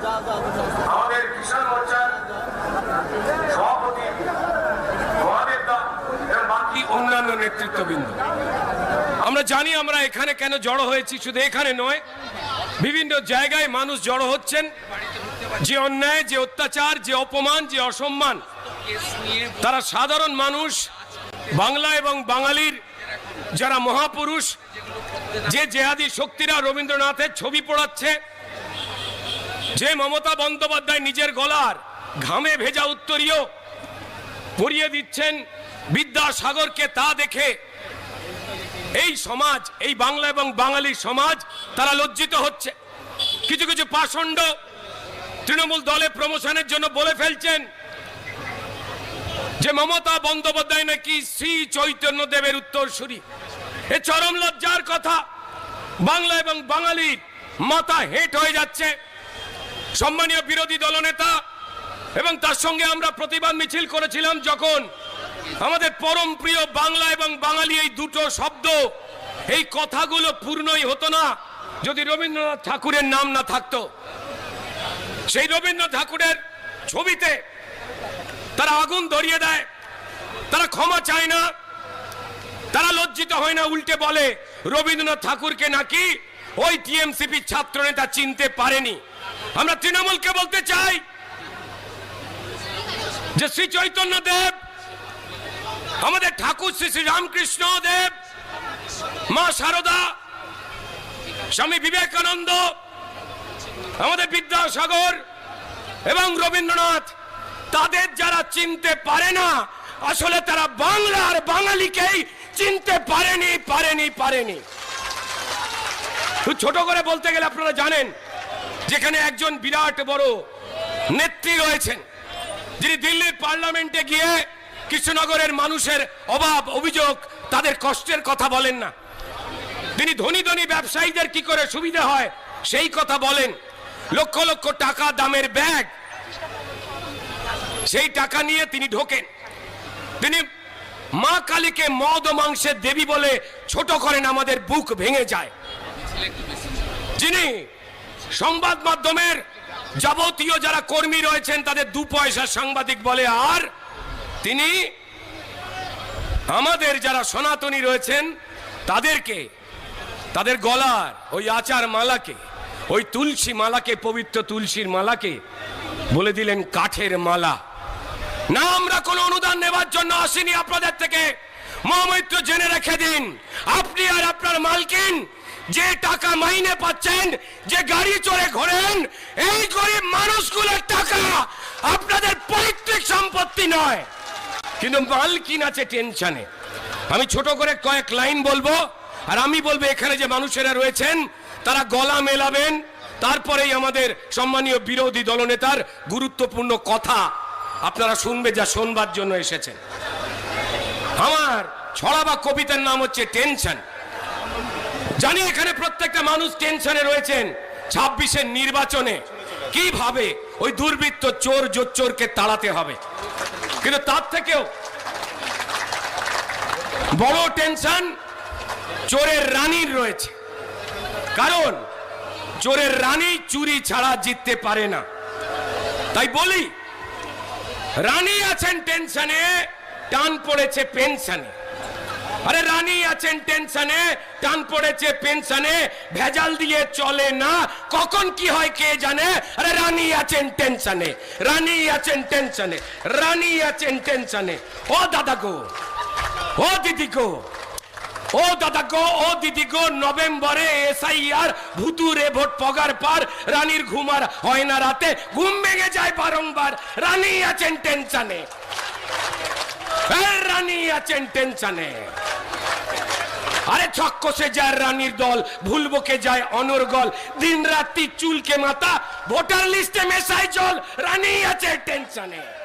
আমাদের কিষাণ মোর্চার সভাপতি মহাদেব দা এবং বাকি অন্যান্য নেতৃত্ববৃন্দ। আমরা জানি আমরা এখানে কেন জড়ো হয়েছি, শুধু এখানে নয়, বিভিন্ন জায়গায় মানুষ জড়ো হচ্ছেন। যে অন্যায়, যে অত্যাচার, যে অপমান, যে অসম্মান, তারা সাধারণ মানুষ, বাংলা এবং বাঙালির যারা মহাপুরুষ, যে জেহাদি শক্তিরা রবীন্দ্রনাথের ছবি পড়াচ্ছে যে মমতা বন্দ্যোপাধ্যায় নিজের গলার ঘামে ভেজা উত্তরীয় পরিয়ে দিচ্ছেন বিদ্যাসাগরকে তা দেখে এই সমাজ, এই বাংলা এবং বাঙালি সমাজ তারা লজ্জিত হচ্ছে। কিছু কিছু পাষণ্ড তৃণমূল দলে প্রমোশনের জন্য বলে ফেলছেন যে মমতা বন্দ্যোপাধ্যায় নাকি শ্রী চৈতন্য দেবের উত্তরসূরি। এ চরম লজ্জার কথা। বাংলা এবং বাঙালির মাথা হেট হয়ে যাচ্ছে। সম্মানীয় বিরোধী দলনেতা, এবং তার সঙ্গে আমরা প্রতিবাদ মিছিল করেছিলাম যখন আমাদের পরম প্রিয় বাংলা এবং বাঙালি এই দুটো শব্দ, এই কথাগুলো পূর্ণই হতো না যদি রবীন্দ্রনাথ ঠাকুরের নাম না থাকতো। সেই রবীন্দ্র ঠাকুরের ছবিতে তারা আগুন ধরিয়ে দেয়, তারা ক্ষমা চায় না, তারা লজ্জিত হয় না, উল্টে বলে, রবীন্দ্রনাথ ঠাকুরকে নাকি ওই টিএমসিপি ছাত্র নেতা চিনতে পারেনি। আমরা তৃণমূলকে বলতে চাই যে শ্রী চৈতন্য দেব, আমাদের ঠাকুর শ্রী শ্রী রামকৃষ্ণ দেব, মা শারদা স্বামী বিবেকানন্দ, আমাদের বিদ্যাসাগর এবং রবীন্দ্রনাথ, তাদের যারা চিনতে পারে না, আসলে তারা বাংলার বাঙালিকেই চিনতে পারেনি পারেনি পারেনি। ছোট করে বলতে গেলে আপনারা জানেন যেখানে একজন বিরাট বড় নেত্রী রয়েছেন, যিনি দিল্লির পার্লামেন্টে গিয়ে কৃষ্ণনগরের মানুষের অভাব, অভিযোগ, তাদের কষ্টের কথা বলেন না। তিনি ধনী ধনী ব্যবসায়ীদের কি করে সুবিধা হয়, সেই কথা বলেন। লক্ষ লক্ষ টাকা দামের ব্যাগ, সেই টাকা নিয়ে তিনি ঢোকেন। তিনি মা কালীকে মদ মাংসের দেবী বলে ছোট করেন, আমাদের বুক ভেঙে যায়। যিনি সংবাদ মাধ্যমের যাবতীয় যারা কর্মী রয়েছেন, তাদের দু পয়সা সাংবাদিক বলে, আর তিনি আমাদের যারা সনাতনী রয়েছেন, তাদেরকে, তাদের গলার ওই আচার মালাকে, ওই তুলসী মালাকে, পবিত্র তুলসীর মালাকে বলে দিলেন কাঠের মালা। না, আমরা কোনো অনুদান নেবার জন্য আসিনি আপনাদের থেকে। মহামৈত্র জেনে রেখে দিন। আপনি আর আপনার মালকিন যে টাকা মাইনে পাচ্ছেন, যে গাড়ি চড়ে ঘোরেন, এই গরিব মানুষগুলোর টাকা আপনাদের পৈতৃক সম্পত্তি নয়। কিন্তু মালকিন আছে টেনশনে। আমি ছোট করে কয়েক লাইন বলব, আর আমি বলব এখানে যে মানুষেরা রয়েছেন, তারা গলা মেলাবেন, তারপরেই আমাদের সম্মানীয় বিরোধী দলনেতার গুরুত্বপূর্ণ কথা আপনারা শুনবে যা শোনবার জন্য এসেছেন। আমার ছড়া বা কবিতার নাম হচ্ছে টেনশন। জানি এখানে প্রত্যেকটা মানুষ টেনশনে রয়েছেন ছাব্বিশের নির্বাচনে। কীভাবে ওই দুর্বৃত্ত চোর জোচ্চোরকে তাড়াতে হবে? কিন্তু তার থেকেও বড় টেনশন চোরের রানীর রয়েছে। কারণ চোরের রানী চুরি ছাড়া জিততে পারে না। তাই বলি, রানী আছেন টেনশনে, টান পড়েছে পেনশনে। আরে রানী আছেন, টেনশনে, টান পড়েছে পেনশনে, ভেজাল দিয়ে চলে না, কখন কি হয় কে জানে? আরে রানী আছেন, টেনশনে, রানী আছেন, টেনশনে, রানী আছেন, টেনশনে। ও দাদা গো, ও দিদি গো, ও দাদা গো, ও দিদি গো, নভেম্বরে এসআইআর, ভুতুরে ভোট পগার পার, রানীর ঘুমার হয় না রাতে, ঘুম ভেঙে যায় বারংবার। রানী আছেন, টেনশনে। রানী আছেন, টেনশনে। আরে ছক্কসে যায় রানীর দল, ভুলবকে যায় অনর্গল দিন রাত্রি চুলকে মাথা, ভোটার লিস্টে মেশাই চল রানী আছে টেনশনে।